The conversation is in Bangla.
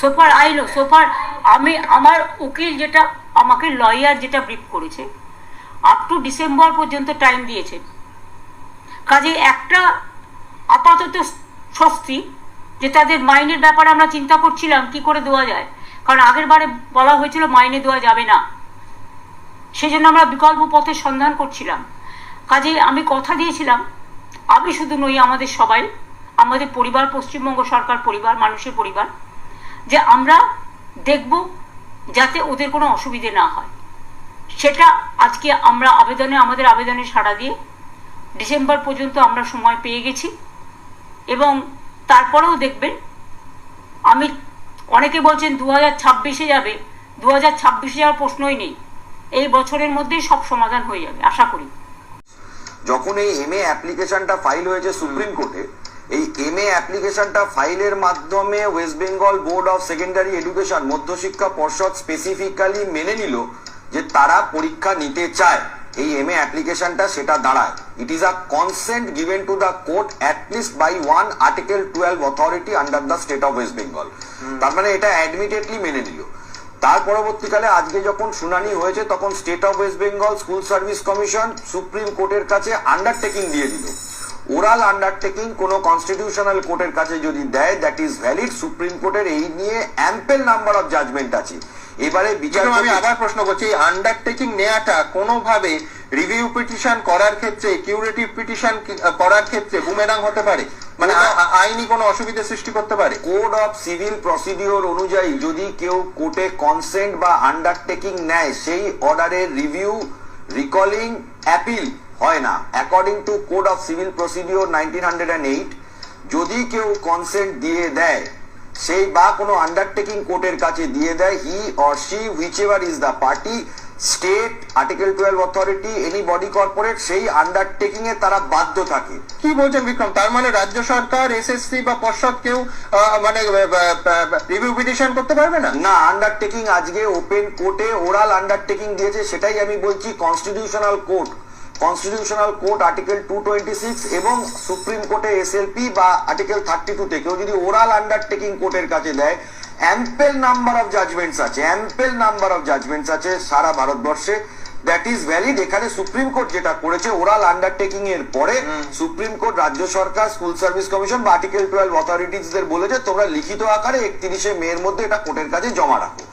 সোফার আই সোফার আমি, আমার উকিল যেটা, আমাকে লয়ার যেটা ব্রিফ করেছে আপ টু ডিসেম্বর পর্যন্ত টাইম দিয়েছে। কাজে একটা আপাতত স্বস্তি যে তাদের মাইনের ব্যাপারে আমরা চিন্তা করছিলাম কি করে দেওয়া যায়। কারণ আগের বারে বলা হয়েছিল মাইনে দেওয়া যাবে না। সেজন্য আমরা বিকল্প পথের সন্ধান করছিলাম। কাজে আমি কথা দিয়েছিলাম, আমি শুধু নই আমাদের সবাই, আমাদের পরিবার, পশ্চিমবঙ্গ সরকার পরিবার, মানুষের পরিবার যে আমরা দেখব যাতে ওদের কোনো অসুবিধে না হয়। সেটা আজকে আমরা আবেদনে, আমাদের আবেদনে সাড়া দিয়ে ডিসেম্বর পর্যন্ত আমরা সময় পেয়ে গেছি এবং তারপরেও দেখবেন আমি অনেকে বলছেন দু হাজার ছাব্বিশে যাবে। দু হাজার ছাব্বিশে যাওয়ার প্রশ্নই নেই। এই বছরের মধ্যেই সব সমাধান হয়ে যাবে, আশা করি। যখন এই এমএ অ্যাপ্লিকেশনটা ফাইল হয়েছে সুপ্রিম কোর্টে এই এমএ অ্যাপ্লিকেশনটা ফাইলের মাধ্যমে West Bengal board of secondary education Madhyashiksha Parshad specifically মেনে নিল যে তারা পরীক্ষা নিতে চায়। এই এমএ অ্যাপ্লিকেশনটা সেটা দাঁড়ায়। It is a consent given to the court at least by one article twelve authority under the state of West Bengal তার মানে এটা অ্যাডমিটেডলি মেনে নিল। তার পরবর্তীকালে আজকে যখন শুনানি হয়েছে তখন state of West Bengal school service commission supreme কোর্টের কাছে আন্ডারটেকিং দিয়ে দিল। ওরাল আন্ডারটেকিং কোনো কনস্টিটিউশনাল কোর্টের কাছে যদি দেয় দ্যাট ইজ ভ্যালিড সুপ্রিম কোর্টের এই নিয়ে অ্যাম্পেল নাম্বার অফ জাজমেন্ট আছে। এবারে বিচার আমি আবার প্রশ্ন করছি আন্ডারটেকিং নেওয়াটা কোনোভাবে রিভিউ পিটিশন করার ক্ষেত্রে কিউরেটিভ পিটিশন করার ক্ষেত্রে বুমেরাং হতে পারে? মানে আইনি কোনো অসুবিধা সৃষ্টি করতে পারে? কোড অফ সিভিল প্রসিডিওর অনুযায়ী যদি কেউ কোর্টে কনসেন্ট বা আন্ডারটেকিং নেয় সেই অর্ডারের রিভিউ রিকলিং অ্যাপিল হয় না। According to code of civil procedure nineteen hundred and eight যদি কেউ কনসেন্ট দিয়ে দেয় সেই বা কোনো আন্ডারটেকিং কোর্টের কাছে দিয়ে দেয় he or she whichever is the party state article twelve authority any body corporate সেই আন্ডারটেকিং এ তারা বাধ্য থাকে। কি বলছেন বিক্রম? তার মানে রাজ্য সরকার এসএসসি বা পর্ষদ কেউ মানে রিভিউ পিটিশন করতে পারবে না? না আন্ডারটেকিং আজকে ওপেন কোর্টে ওরাল আন্ডারটেকিং দিয়েছে সেটাই আমি বলছি constitutional court constitutional court article two twenty six এবং সুপ্রিম কোর্টে এসএলপি বা আর্টিকেল থার্টি টু তে কেউ যদি ওরাল আন্ডারটেকিং কোর্টের কাছে দেয় অ্যাম্পেল নাম্বার অফ জাজমেন্টস আছে অ্যাম্পেল নাম্বার অফ জাজমেন্টস আছে সারা ভারতবর্ষে। দ্যাট ইজ ভ্যালিড এখানে সুপ্রিম কোর্ট যেটা করেছে ওরাল আন্ডারটেকিং এর পরে সুপ্রিম কোর্ট রাজ্য সরকার স্কুল সার্ভিস কমিশন বা আর্টিকেল টুয়েলভ অথরিটিসদের বলেছে তোমরা লিখিত আকারে একত্রিশে মে এর মধ্যে এটা কোর্টের কাছে জমা রাখো।